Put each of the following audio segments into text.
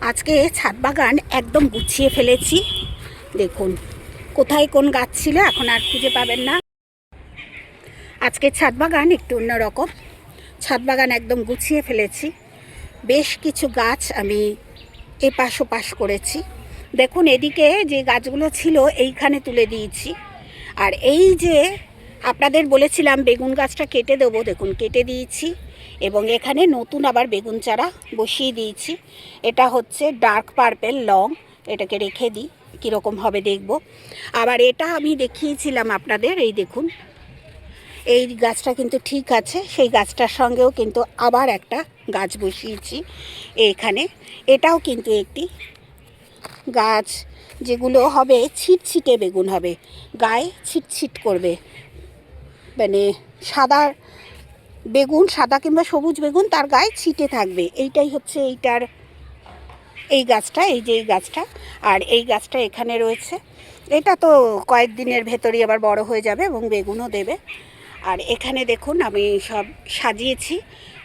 আজকে ছাদ বাগান একদম গুছিয়ে ফেলেছি। দেখুন, কোথায় কোন গাছ ছিল এখন আর খুঁজে পাবেন না। আজকে ছাদ বাগান একটু অন্যরকম। ছাদ বাগান একদম গুছিয়ে ফেলেছি। বেশ কিছু গাছ আমি এপাশ ওপাশ করেছি। দেখুন, এদিকে যে গাছগুলো ছিল এইখানে তুলে দিয়েছি। আর এই যে আপনাদের বলেছিলাম বেগুন গাছটা কেটে দেবো, দেখুন, কেটে দিয়েছি। এবং এখানে নতুন আবার বেগুন চারা বসিয়ে দিয়েছি। এটা হচ্ছে ডার্ক পার্পেল লং এটাকে রেখে দিই, কীরকম হবে দেখব। আবার এটা আমি দেখিয়েছিলাম আপনাদের, এই দেখুন। এই গাছটা কিন্তু ঠিক আছে, সেই গাছটার সঙ্গেও কিন্তু আবার একটা গাছ বসিয়েছি এইখানে এটাও কিন্তু একটি গাছ যেগুলো হবে ছিটছিটে বেগুন হবে, গায়ে ছিটছিট করবে। মানে সাদা বেগুন, সাদা কিংবা সবুজ বেগুন তার গায়ে ছিটে থাকবে। এইটাই হচ্ছে এইটার এই গাছটা, এই যে এই গাছটা। আর এই গাছটা এখানে রয়েছে। এটা তো কয়েকদিনের ভেতরেই আবার বড় হয়ে যাবে এবং বেগুনও দেবে। আর এখানে দেখুন আমি সব সাজিয়েছি।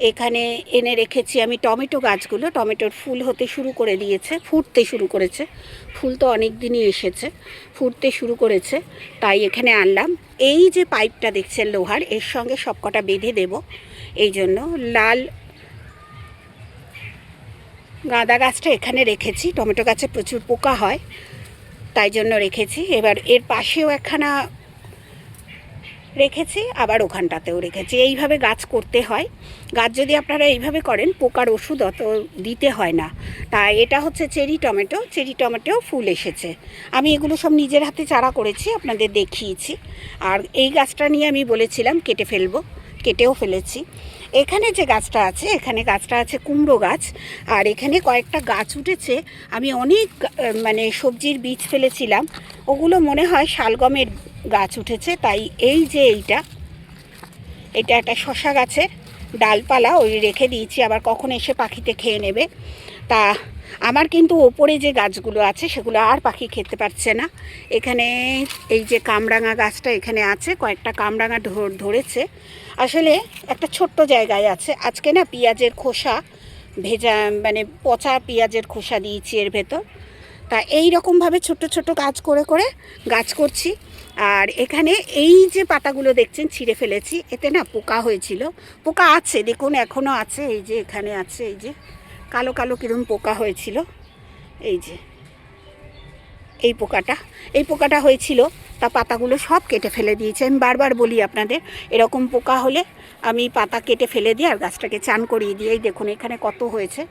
এখানে এনে রেখেছি আমি টমেটো গাছগুলো। টমেটোর ফুল হতে শুরু করে দিয়েছে, ফুটতে শুরু করেছে। ফুল তো অনেক দিনই এসেছে, ফুটতে শুরু করেছে, তাই এখানে আনলাম। এই যে পাইপটা দেখছেন লোহার, এর সঙ্গে সবকটা বেঁধে দেব। এই জন্য লাল গাঁদা গাছটা এখানে রেখেছি। টমেটো গাছে প্রচুর পোকা হয়, তাই জন্য রেখেছি। এবার এর পাশেও একখানা রেখেছি, আবার ওখানটাতেও রেখেছি। এইভাবে গাছ করতে হয়। গাছ যদি আপনারা এইভাবে করেন, পোকার ওষুধ অত দিতে হয় না। তা এটা হচ্ছে চেরি টমেটো। চেরি টমেটো ফুল এসেছে। আমি এগুলো সব নিজের হাতে চারা করেছি, আপনাদের দেখিয়েছি। আর এই গাছটা নিয়ে আমি বলেছিলাম, কেটে ফেলব। কেটেও ফেলেছি। এখানে যে গাছটা আছে, এখানে গাছটা আছে কুমড়ো গাছ, আর এখানে কয়েকটা গাছ উঠেছে। আমি অনেক মানে সবজির বীজ ফেলেছিলাম। ওগুলো মনে হয় শালগমের গাছ উঠেছে, তাই এই যে এইটা, এটা একটা শশা গাছের ডালপালা, ওই রেখে দিয়েছি, আবার কখন এসে পাখিতে খেয়ে নেবে। তা আমার কিন্তু ওপরে যে গাছগুলো আছে, সেগুলো আর পাখি খেতে পারছে না। এখানে এই যে কামরাঙা গাছটা এখানে আছে, কয়েকটা কামরাঙা ধর- ধরেছে। আসলে একটা ছোট্ট জায়গায় আছে। আজকে না পেঁয়াজের খোসা ভেজা মানে পচা পেঁয়াজের খোসা দিয়েছি এর ভেতর। তা এই রকমভাবে ছোট ছোট গাছ করে করে গাছ করছি। আর এখানে এই যে পাতাগুলো দেখছেন, ছিঁড়ে ফেলেছি। এতে না পোকা হয়েছিল। পোকা আছে, দেখুন এখনও আছে। এই যে এখানে আছে, এই যে কালো কালো কিরম পোকা হয়েছিল। এই যে এই পোকাটা। এই পোকাটা হয়েছিল, তা পাতাগুলো সব কেটে ফেলে দিয়েছে। আমি বারবার বলি আপনাদের, এরকম পোকা হলে আমি পাতা কেটে ফেলে দিই আর গাছটাকে চান করিয়ে দিই। এই দেখুন এখানে কত হয়েছে।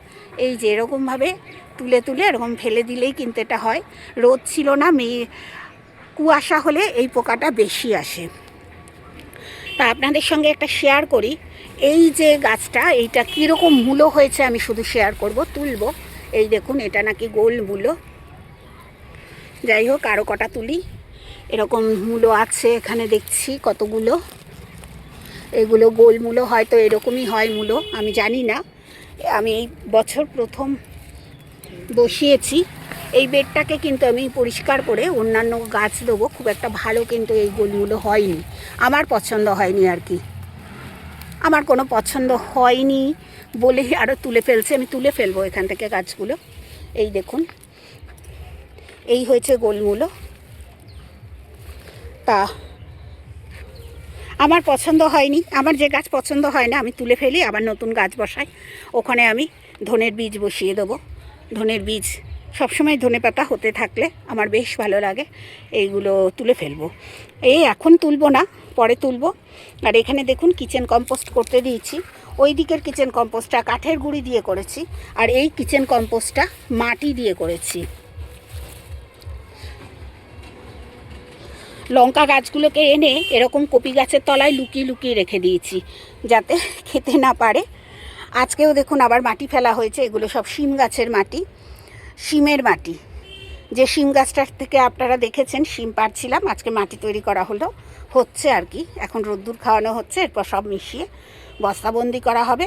এই যে এরকমভাবে তুলে তুলে এরকম ফেলে দিলেই কিন্তু এটা হয়। রোদ ছিল না মেয়ে কুয়াশা হলে এই পোকাটা বেশি আসে। তা আপনাদের সঙ্গে একটা শেয়ার করি। এই যে গাছটা, এইটা কীরকম মূলো হয়েছে আমি শুধু শেয়ার করব, তুলব। এই দেখুন, এটা নাকি গোল মূলো। যাই হোক আরও কটা তুলি। এরকম মূলো আছে, এখানে দেখছি কতগুলো। এগুলো গোল মূলো হয়তো এরকমই হয় মূলো, আমি জানি না। আমি এই বছর প্রথম বসিয়েছি। এই বেডটাকে কিন্তু আমি পরিষ্কার করে অন্যান্য গাছ দেবো, খুব একটা ভালো কিন্তু এই গোলমূলো হয়নি। আমার পছন্দ হয়নি আর কি। আমার কোনো পছন্দ হয়নি বলে আরও তুলে ফেলছে। আমি তুলে ফেলব এখান থেকে গাছগুলো। এই দেখুন এই হয়েছে গোলমূলো তা, আমার পছন্দ হয়নি। আমার যে গাছ পছন্দ হয় না, আমি তুলে ফেলি, আবার নতুন গাছ বসাই। ওখানে আমি ধনের বীজ বসিয়ে দেবো। ধনের বীজ, সবসময় ধনে পাতা হতে থাকলে আমার বেশ ভালো লাগে। এইগুলো তুলে ফেলব। এই এখন তুলবো না, পরে তুলবো। আর এখানে দেখুন, কিচেন কম্পোস্ট করতে দিয়েছি। ওই দিকের কিচেন কম্পোস্টটা কাঠের গুঁড়ি দিয়ে করেছি। আর এই কিচেন কম্পোস্টটা মাটি দিয়ে করেছি। লঙ্কা গাছগুলোকে এনে এরকম কপি গাছের তলায় লুকিয়ে লুকিয়ে রেখে দিয়েছি, যাতে খেতে না পারে। আজকেও দেখুন আবার মাটি ফেলা হয়েছে, এগুলো সব শিম গাছের মাটি, শিমের মাটি। যে শিম গাছটার থেকে আপনারা দেখেছেন, শিম পারছিলাম আজকে মাটি তৈরি করা হলো, হচ্ছে আর কি। এখন রোদ্দুর খাওয়ানো হচ্ছে, এরপর সব মিশিয়ে বস্তাবন্দি করা হবে।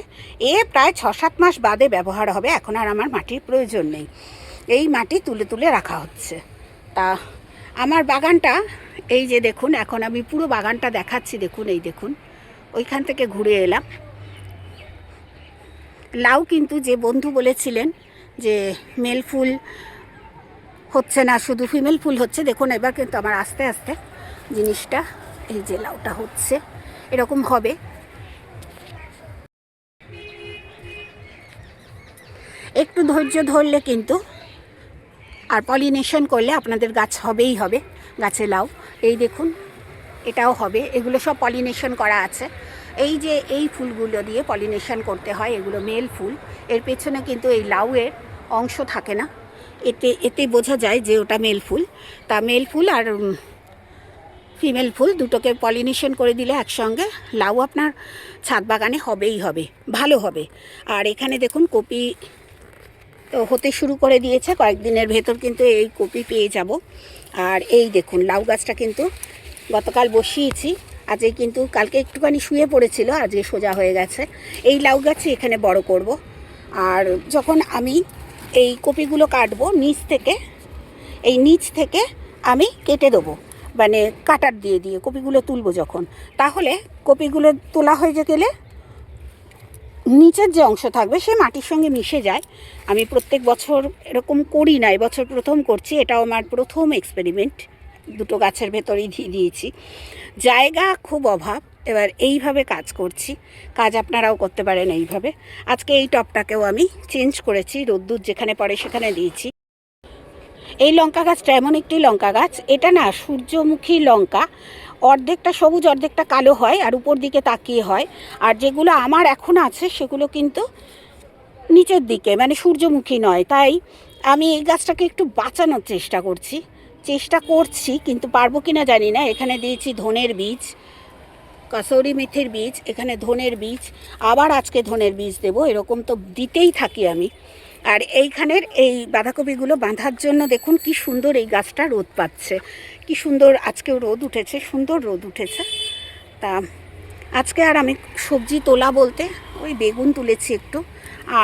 এ প্রায় ছ সাত মাস বাদে ব্যবহার হবে, এখন আর আমার মাটির প্রয়োজন নেই। এই মাটি তুলে তুলে রাখা হচ্ছে। তা আমার বাগানটা এই যে দেখুন, এখন আমি পুরো বাগানটা দেখাচ্ছি, দেখুন, এই দেখুন। ওইখান থেকে ঘুরে এলাম। লাউ কিন্তু যে বন্ধু বলেছিলেন যে মেল ফুল হচ্ছে না, শুধু ফিমেল ফুল হচ্ছে, দেখুন, এবার কিন্তু আমার আস্তে আস্তে জিনিসটা, এই যে লাউটা হচ্ছে, এরকম হবে। একটু ধৈর্য ধরলে কিন্তু আর পলিনেশন করলে আপনাদের গাছ হবেই হবে, গাছে লাউ। এই দেখুন, এটাও হবে। এগুলো সব পলিনেশন করা আছে। এই যে এই ফুলগুলো দিয়ে পলিনেশন করতে হয়, এগুলো মেল ফুল, এর পেছনে কিন্তু এই লাউয়ের অংশ থাকে না। এতে এতে বোঝা যায় যে ওটা মেল ফুল। তা মেল ফুল আর ফিমেল ফুল দুটোকে পলিনেশন করে দিলে একসঙ্গে লাউ আপনার ছাদ বাগানে হবেই হবে, ভালো হবে। আর এখানে দেখুন কপি তো হতে শুরু করে দিয়েছে। কয়েকদিনের ভেতর কিন্তু এই কপি পেয়ে যাব। আর এই দেখুন, লাউ গাছটা কিন্তু গতকাল বসিয়েছি। আজকে কিন্তু কালকে একটুখানি শুয়ে পড়েছিল আজকে সোজা হয়ে গেছে। এই লাউ গাছই এখানে বড় করব। আর যখন আমি এই কপিগুলো কাটবো, নিচ থেকে, এই নিচ থেকে আমি কেটে দেবো। মানে কাটার দিয়ে দিয়ে কপিগুলো তুলবো যখন। তাহলে কপিগুলো তোলা হয়ে গেলে নিচের যে অংশ থাকবে, সে মাটির সঙ্গে মিশে যায়। আমি প্রত্যেক বছর এরকম করি না, এবছর প্রথম করছি, এটাও আমার প্রথম এক্সপেরিমেন্ট দুটো গাছের ভেতরেই দিয়ে দিয়েছি। জায়গা খুব অভাব, এবার এইভাবে কাজ করছি। কাজ আপনারাও করতে পারেন এইভাবে। আজকে এই টপটাকেও আমি চেঞ্জ করেছি, রোদ্দুর যেখানে পড়ে সেখানে দিয়েছি। এই লঙ্কা গাছটা এমন একটি লঙ্কা গাছ, এটা না সূর্যমুখী লঙ্কা অর্ধেকটা সবুজ, অর্ধেকটা কালো হয় আর উপর দিকে তাকিয়ে হয়। আর যেগুলো আমার এখন আছে, সেগুলো কিন্তু নিচের দিকে মানে সূর্যমুখী নয়। তাই আমি এই গাছটাকে একটু বাঁচানোর চেষ্টা করছি। চেষ্টা করছি, কিন্তু পারব কি না জানি না। এখানে দিয়েছি ধনের বীজ, কাসৌরি মেথির বীজ, এখানে ধনের বীজ, আবার আজকে ধনের বীজ দেবো। এরকম তো দিতেই থাকি আমি। আর এইখানের এই বাঁধাকপিগুলো বাঁধার জন্য দেখুন কি সুন্দর এই গাছটা রোদ পাচ্ছে। কি সুন্দর আজকেও রোদ উঠেছে, সুন্দর রোদ উঠেছে। তা আজকে আর আমি সবজি তোলা বলতে ওই বেগুন তুলেছি একটু,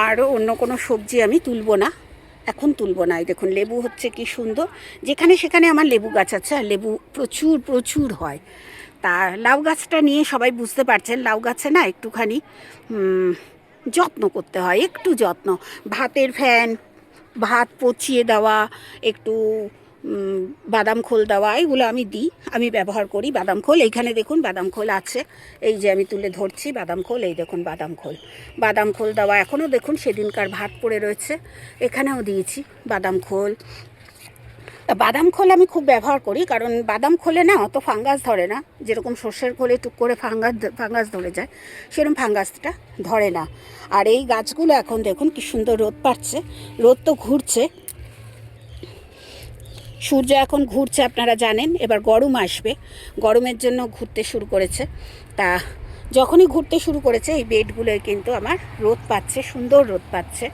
আর অন্য কোনো সবজি আমি তুলবো না, এখন তুলবো না। এই দেখুন, লেবু হচ্ছে কি সুন্দর। যেখানে সেখানে আমার লেবু গাছ আছে, আর লেবু প্রচুর প্রচুর হয়। তা লাউ গাছটা নিয়ে সবাই বুঝতে পারছেন, লাউ গাছে না একটুখানি যত্ন করতে হয়, একটু যত্ন। ভাতের ফ্যান, ভাত পচিয়ে দেওয়া, একটু বাদাম খোল দেওয়া, এগুলো আমি দিই। আমি ব্যবহার করি বাদাম খোল। এইখানে দেখুন বাদাম খোল আছে। এই যে আমি তুলে ধরছি বাদাম খোল, এই দেখুন বাদাম খোল। বাদাম খোল দেওয়া এখনও দেখুন সেদিনকার ভাত পড়ে রয়েছে। এখানেও দিয়েছি বাদাম খোল। তা বাদাম খোল আমি খুব ব্যবহার করি, কারণ বাদাম খোলে না অত ফাঙ্গাস ধরে না। যেরকম সর্ষের খোলে টুক করে ফাঙ্গাস ফাঙ্গাস ধরে যায়, সেরকম ফাঙ্গাসটা ধরে না। আর এই গাছগুলো এখন দেখুন কি সুন্দর রোদ পাচ্ছে, রোদ তো ঘুরছে। সূর্য এখন ঘুরছে, আপনারা জানেন, এবার গরম আসবে। গরমের জন্য ঘুরতে শুরু করেছে। তা যখনই ঘুরতে শুরু করেছে, এই বেডগুলোয় কিন্তু আমার রোদ পাচ্ছে, সুন্দর রোদ পাচ্ছে।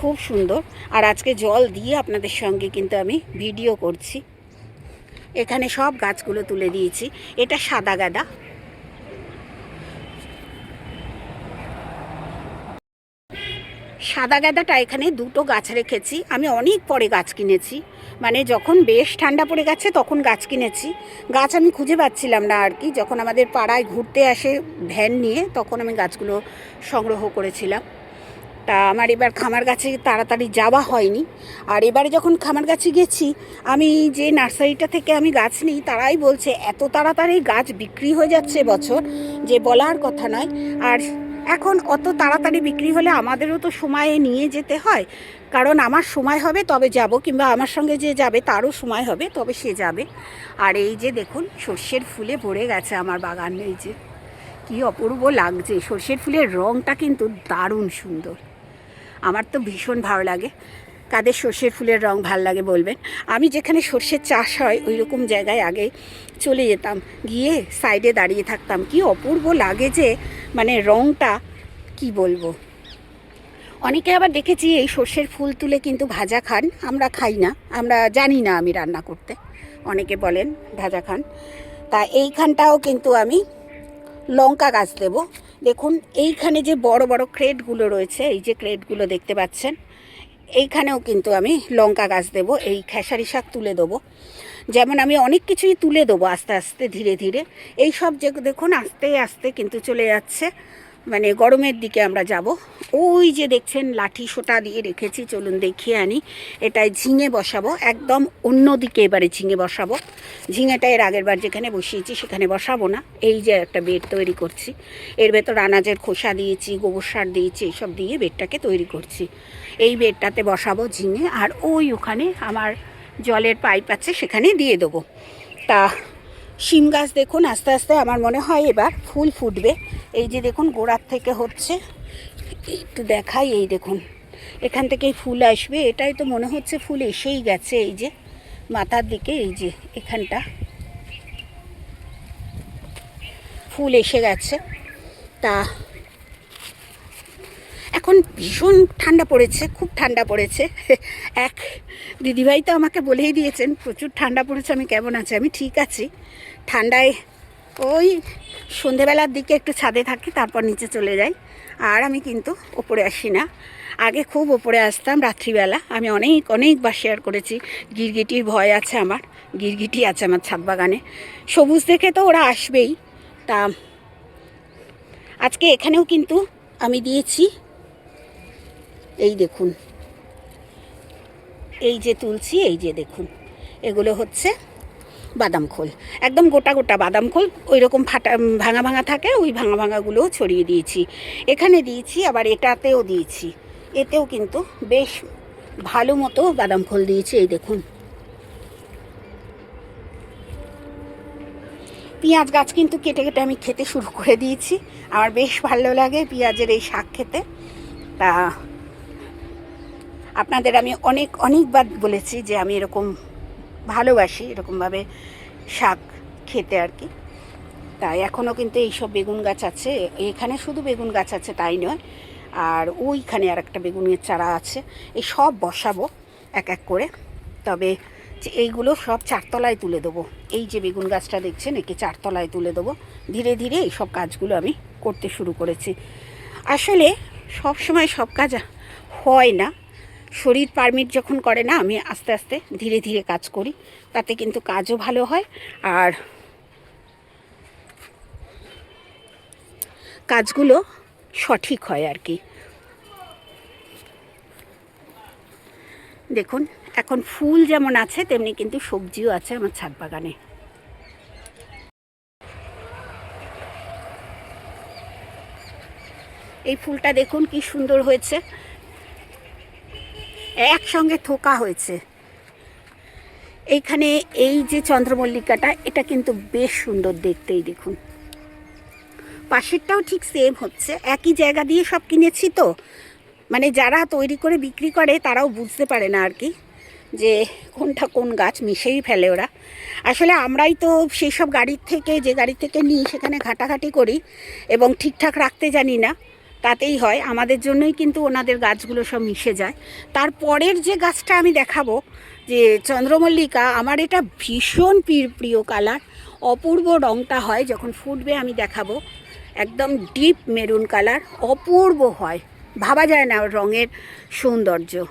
খুব সুন্দর। আর আজকে জল দিয়ে আপনাদের সঙ্গে কিন্তু আমি ভিডিও করছি। এখানে সব গাছগুলো তুলে দিয়েছি। এটা সাদা গাদা। সাদা গাঁদাটা এখানে দুটো গাছ রেখেছি। আমি অনেক পরে গাছ কিনেছি। মানে যখন বেশ ঠান্ডা পড়ে গেছে তখন গাছ কিনেছি। গাছ আমি খুঁজে পাচ্ছিলাম না আর কি। যখন আমাদের পাড়ায় ঘুরতে আসে ভ্যান নিয়ে, তখন আমি গাছগুলো সংগ্রহ করেছিলাম। তা আমার এবার খামার গাছে তাড়াতাড়ি যাওয়া হয়নি। আর এবারে যখন খামার গাছে গেছি, আমি যে নার্সারিটা থেকে আমি গাছ নিই, তারাই বলছে, এত তাড়াতাড়ি গাছ বিক্রি হয়ে যাচ্ছে বছর, যে বলার কথা নয়। আর এখন অত তাড়াতাড়ি বিক্রি হলে আমাদেরও তো সময়ে নিয়ে যেতে হয়। কারণ আমার সময় হবে, তবে যাব, কিংবা আমার সঙ্গে যে যাবে, তারও সময় হবে, তবে সে যাবে। আর এই যে দেখুন, সর্ষের ফুলে ভরে গেছে আমার বাগান, এই যে। কি অপূর্ব লাগছে, সর্ষের ফুলের রঙটা কিন্তু দারুণ সুন্দর। আমার তো ভীষণ ভালো লাগে। কাদের সর্ষের ফুলের রং ভালো লাগে বলবেন। আমি যেখানে সর্ষের চাষ হয় ওই রকম জায়গায় আগে চলে যেতাম। গিয়ে সাইডে দাঁড়িয়ে থাকতাম। কি অপূর্ব লাগে যে মানে রংটা, কি বলব? অনেকে আবার দেখেছি এই সর্ষের ফুল তুলে কিন্তু ভাজা খান। আমরা খাই না। আমরা জানি না আমি রান্না করতে। অনেকে বলেন, ভাজা খান। তা এইখানটাও কিন্তু আমি লঙ্কা গাছ দেব। দেখুন, এইখানে যে বড় বড় ক্রেটগুলো রয়েছে, এই যে ক্রেটগুলো দেখতে পাচ্ছেন, এইখানেও কিন্তু আমি লঙ্কা গাছ দেব, এই খেসারি শাক তুলে দেবো। যেমন আমি অনেক কিছুই তুলে দেবো আস্তে আস্তে, ধীরে ধীরে। এই সব যে দেখুন, আস্তে আস্তে কিন্তু চলে যাচ্ছে। মানে গরমের দিকে আমরা যাব। ওই যে দেখছেন, লাঠি সোটা দিয়ে রেখেছি। চলুন দেখিয়ে আনি। এটায় ঝিঙে বসাবো। একদম অন্য দিকে এবারে ঝিঙে বসাবো। ঝিঙেটা এর আগের বার যেখানে বসিয়েছি, সেখানে বসাবো না। এই যে একটা বেড তৈরি করছি। এর ভেতর আনাজের খোসা দিয়েছি, গোবর সার দিয়েছি, এইসব দিয়ে বেডটাকে তৈরি করছি। এই বেডটাতে বসাবো ঝিঙে। আর ওই ওখানে আমার জলের পাইপ আছে, সেখানে দিয়ে দেবো। তা শিম গাছ দেখুন, আস্তে আস্তে আমার মনে হয় এবার ফুল ফুটবে। এই যে দেখুন, গোড়ার থেকে হচ্ছে, একটু দেখাই এই দেখুন। এখান থেকেই ফুল আসবে। এটাই তো মনে হচ্ছে ফুল এসেই গেছে, এই যে মাথার দিকে, এই যে এখানটা। ফুল এসে গেছে। তা এখন ভীষণ ঠান্ডা পড়েছে, খুব ঠান্ডা পড়েছে। এক দিদিভাই তো আমাকে বলেই দিয়েছেন, প্রচুর ঠান্ডা পড়েছে, আমি কেমন আছি? আমি, ঠিক আছি। ঠান্ডায় ওই সন্ধেবেলার দিকে একটু ছাদে থাকি, তারপর নিচে চলে যাই। আর আমি কিন্তু ওপরে আসি না। আগে খুব ওপরে আসতাম রাত্রিবেলা। আমি অনেক অনেকবার শেয়ার করেছি। গিরগিটির ভয় আছে আমার, গিরগিটি আছে আমার ছাদ বাগানে। সবুজ দেখে তো ওরা আসবেই। তা আজকে এখানেও কিন্তু আমি দিয়েছি এই দেখুন। এই যে তুলছি, এই যে দেখুন। এগুলো হচ্ছে বাদাম খোল। একদম গোটা গোটা বাদাম খোল ওই রকম ফাটা ভাঙা ভাঙা থাকে, ওই ভাঙা ভাঙাগুলোও ছড়িয়ে দিয়েছি। এখানে দিয়েছি, আবার এটাতেও দিয়েছি। এতেও কিন্তু বেশ ভালো মতো বাদাম খোল দিয়েছি, এই দেখুন। পেঁয়াজ গাছ কিন্তু কেটে কেটে আমি খেতে শুরু করে দিয়েছি। আমার বেশ ভালো লাগে পেঁয়াজের এই শাক খেতে। তা আপনাদের আমি অনেক, অনেকবার বলেছি যে আমি এরকম ভালোবাসি, এরকমভাবে শাক খেতে আর কি। তাই এখনও কিন্তু এইসব বেগুন গাছ আছে। এখানে শুধু বেগুন গাছ আছে, তাই নয়। আর ওইখানে আর একটা বেগুনের চারা আছে। এই সব বসাবো এক এক করে। তবে যে এইগুলো সব চারতলায় তুলে দেবো। এই যে বেগুন গাছটা দেখছেন, একে চারতলায় তুলে দেবো। ধীরে ধীরে এই সব কাজগুলো আমি করতে শুরু করেছি। আসলে সব সময় সব কাজ হয় না। শরীর পারমিট যখন করে না, আমি আস্তে আস্তে ধীরে ধীরে কাজ করি। তাতে কিন্তু কাজও ভালো হয় আর কাজগুলো সঠিক হয় আর কি। দেখুন, এখন ফুল যেমন আছে, তেমনি কিন্তু সবজিও আছে আমার ছাদ বাগানে। এই ফুলটা দেখুন কি সুন্দর হয়েছে। একসঙ্গে থোকা হয়েছে। এইখানে এই যে চন্দ্রমল্লিকাটা, এটা কিন্তু বেশ সুন্দর দেখতেই দেখুন। পাশেরটাও ঠিক সেম হচ্ছে। একই জায়গা দিয়ে সব কিনেছি তো। মানে যারা তৈরি করে বিক্রি করে, তারাও বুঝতে পারে না আর কি যে কোনটা কোন গাছ মিশেই ফেলে ওরা। আসলে আমরাই তো সেই সব গাড়ির থেকে, যে গাড়ি থেকে নিই, সেখানে ঘাটাঘাটি করি এবং ঠিকঠাক রাখতে জানি না। তাতেই হয়। আমাদের জন্যই কিন্তু ওনাদের গাছগুলো সব মিশে যায়। তারপরের যে গাছটা আমি দেখাবো, যে চন্দ্রমল্লিকা, আমার এটা ভীষণ প্রিয় কালার। অপূর্ব রঙটা হয়, যখন ফুটবে আমি দেখাবো। একদম ডিপ মেরুন কালার, অপূর্ব হয়। ভাবা যায় না রঙের সৌন্দর্য।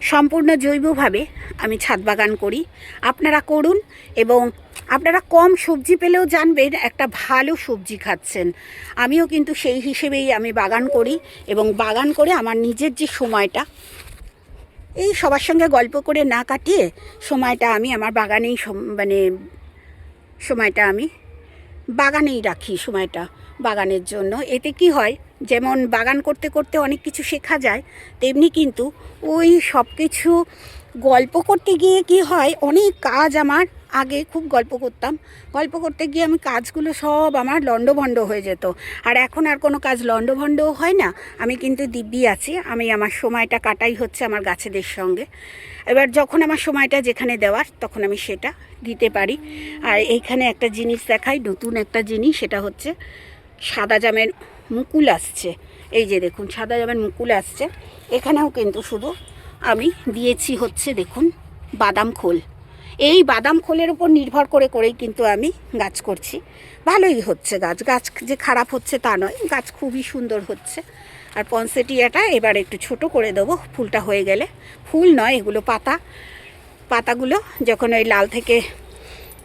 সম্পূর্ণ জৈবভাবে আমি ছাদ বাগান করি। আপনারা করুন এবং আপনারা কম সবজি পেলেও জানবেন একটা ভালো সবজি খাচ্ছেন। আমিও কিন্তু সেই হিসেবেই আমি বাগান করি এবং বাগান করে আমার নিজের যে সময়টা, এই সবার সঙ্গে গল্প করে না কাটিয়ে সময়টা আমি আমার বাগানেই মানে সময়টা আমি বাগানেই রাখি সময়টা বাগানের জন্য। এতে কি হয়, যেমন বাগান করতে করতে অনেক কিছু শেখা যায়, তেমনি কিন্তু ওই সব কিছু গল্প করতে গিয়ে কি হয়, অনেক কাজ আমার আগে খুব গল্প করতাম। গল্প করতে গিয়ে আমি কাজগুলো সব আমার লণ্ডভণ্ড হয়ে যেত। আর এখন আর কোনো কাজ লণ্ডভণ্ডও হয় না। আমি কিন্তু দিব্যি আছি। আমি আমার সময়টা কাটাই হচ্ছে আমার গাছেদের সঙ্গে। এবার যখন আমার সময়টা যেখানে দেওয়ার, তখন আমি সেটা দিতে পারি। আর এইখানে একটা জিনিস দেখাই, নতুন একটা জিনিস, সেটা হচ্ছে সাদা জামের মুকুল আসছে। এই যে দেখুন, সাদা জামের মুকুল আসছে। এখানেও কিন্তু শুধু আমি দিয়েছি হচ্ছে, দেখুন, বাদাম খোল। এই বাদাম খোলের উপর নির্ভর করে করেই কিন্তু আমি গাছ করছি। ভালোই হচ্ছে গাছ। গাছ যে খারাপ হচ্ছে তা নয়, গাছ খুবই সুন্দর হচ্ছে। আর পনসেটিয়াটা এবার একটু ছোট করে দেবো, ফুলটা হয়ে গেলে। ফুল নয়, এগুলো পাতা। পাতাগুলো যখন ওই লাল থেকে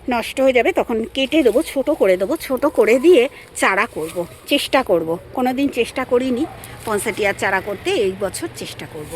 নষ্ট হয়ে যাবে তখন কেটে দেবো, ছোট করে দেবো। ছোট করে দিয়ে চারা করব, চেষ্টা করব। কোনো দিন চেষ্টা করিনি পনসাটিয়ার চারা করতে, এই বছর চেষ্টা করব।